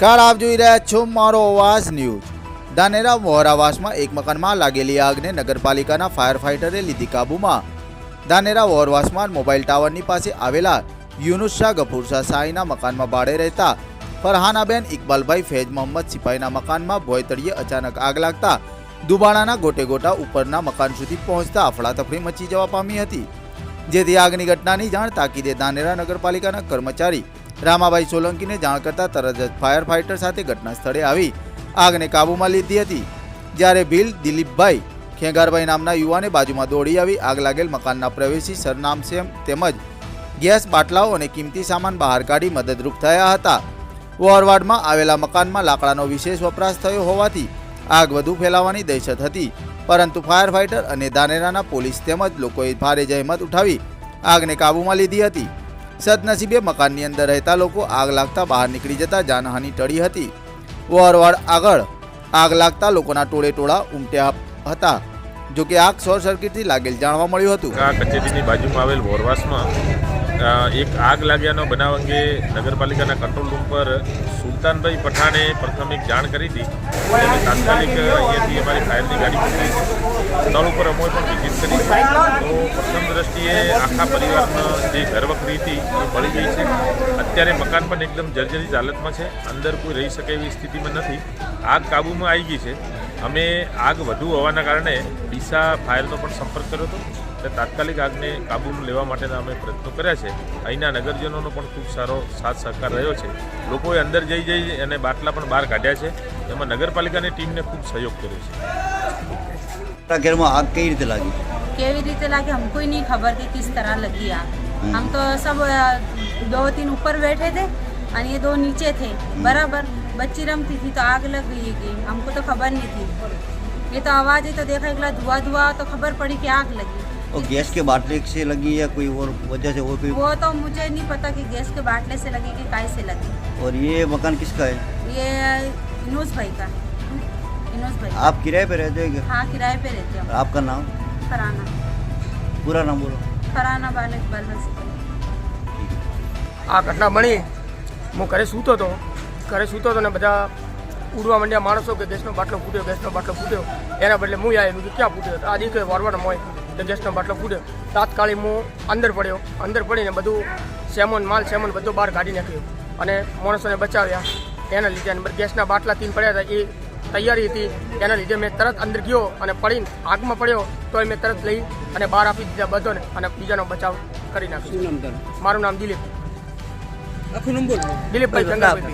નમસ્કાર, આપ જોઈ રહ્યા છો મારો અવાજ ન્યૂઝ. ધાનેરા વોરાવાસમાં એક મકાનમાં લાગેલી આગને નગરપાલિકાના ફાયર ફાઇટરે લીધી કાબૂમાં. ધાનેરા વોરવાસમાં મોબાઈલ ટાવરની પાસે આવેલા યુનુસ શાહ ગફૂર શાહ શાહીના મકાનમાં ભાડે રહેતા ફરહાનાબેન ઇકબાલભાઈ ફૈજ મોહમ્મદ સિપાહીના મકાનમાં ભોયતળીએ અચાનક આગ લાગતા દુબાણાના ગોટે ગોટા ઉપરના મકાન સુધી પહોંચતા અફડાતફડી મચી જવા પામી હતી. જેથી આગની ઘટનાની જાણ તાકીદે ધાનેરા નગરપાલિકાના કર્મચારી રામાભાઈ સોલંકીને જાણ કરતાં તરત જ ફાયર ફાઇટર સાથે ઘટના સ્થળે આવી. આગને કાબૂમાં લીધી હતી. જ્યારે ભીલ દિલીપભાઈ ખેંગારભાઈ નામના યુવાને બાજુમાં દોડી આવી, આગ લાગેલ મકાનના પ્રવેશી સરનામસેમ તેમજ ગેસ બાટલાઓ અને કિંમતી સામાન બહાર કાઢી મદદરૂપ થયા હતા. વોરવાડમાં આવેલા મકાનમાં લાકડાનો વિશેષ વપરાશ થયો હોવાથી આગ વધુ ફેલાવાની દહેશત હતી. પરંતુ ફાયર ફાઇટર અને ધાનેરાના પોલીસ તેમજ લોકોએ ભારે જહેમત ઉઠાવી, આગને કાબૂમાં લીધી હતી. સદનસીબે મકાનની અંદર રહેતા લોકો આગ લાગતા બહાર નીકળી જતા જાનહાનિ ટળી હતી. વોરવાડ આગળ આગ લાગતા લોકોના ટોળે ટોળા ઉમટ્યા હતા, જોકે આગ શોર્ટ સર્કિટથી લાગેલ જાણવા મળ્યું હતું. આ કચેરીની બાજુમાં આવેલ વોરવાસમાં એક આગ લાગ્યાનો બનાવ અંગે નગરપાલિકાના કંટ્રોલ રૂમ પર સુલતાનભાઈ પઠાણે પ્રથમ એક જાણ કરી હતી. અને તાત્કાલિક અહીંયાથી અમારી ફાયરની ગાડી સ્થળ ઉપર અમે પણ વિઝિટ કરી. તો પ્રથમ દ્રષ્ટિએ આખા પરિવારનો જે ઘરવખરી હતી એ મળી ગઈ છે. અત્યારે મકાન પણ એકદમ જર્જરિત હાલતમાં છે. અંદર કોઈ રહી શકે એવી સ્થિતિમાં નથી. આગ કાબૂમાં આવી ગઈ છે. અમે આગ વધુ હોવાના કારણે ડીસા ફાયરનો પણ સંપર્ક કર્યો હતો એટલે તાત્કાલિક આગને કાબૂમાં લેવા માટેના અમે પ્રયત્નો કર્યા છે અહીંના નગરજનોનો પણ ખૂબ સારો સાથ સહકાર રહ્યો છે લોકોએ અંદર જઈ જઈ અને બાટલા પણ બહાર કાઢ્યા છે એમાં નગરપાલિકાની ટીમને ખૂબ સહયોગ કર્યો છે આપણા ઘરમાં આગ કઈ રીતે લાગી કેવી રીતે લાગે हमको ही नहीं खबर कि किस तरह लगी आग हम तो सब अ, दो तीन ऊपर बैठे थे और ये दो नीचे थे बराबर बच्ची रमती थी तो आग लग गई कि हमको तो खबर नहीं थी ये तो आवाज़ ही तो देखा एकला धुआं धुआं तो खबर पड़ी कि आग लगी और गैस के बाटले से लगी या कोई और वजह से और कोई वो तो मुझे नहीं पता कि गैस के बाटले से लगी कि काय से लगी और ये मकान किसका है ये इनोस भाई का इनोस भाई आप किराए पे रहते हो क्या हाँ किराए पे रहते और हो आपका नाम फराना पूरा नाम बोलो फराना बाल इकबाल बस આ ઘટના બની હું ઘરે સૂતો હતો ઘરે સૂતો હતો ને બધા ઉડવા માંડ્યા માણસો કે ગેસનો બાટલો ફૂટ્યો ગેસનો બાટલો ફૂટ્યો. એના બદલે હું આવ્યું મેં ક્યાં ફૂટ્યો? આ દીકરે વરવાડ હોય તો ગેસનો બાટલો ફૂટ્યો. તાત્કાલિક હું અંદર પડ્યો. અંદર પડીને બધું સેમન માલ સેમન બધું બહાર કાઢી નાખ્યું અને માણસોને બચાવ્યા. એના લીધે અને ગેસના બાટલા તીન પડ્યા હતા. એ તૈયારી હતી. એના લીધે મેં તરત અંદર ગયો અને પડીને આગમાં પડ્યો. તોય મેં તરત લઈ અને બહાર આપી દીધા બધોને અને બીજાનો બચાવ કરી નાખ્યો. મારું નામ દિલીપ. દિલીપભાઈ ગંગાભાઈ.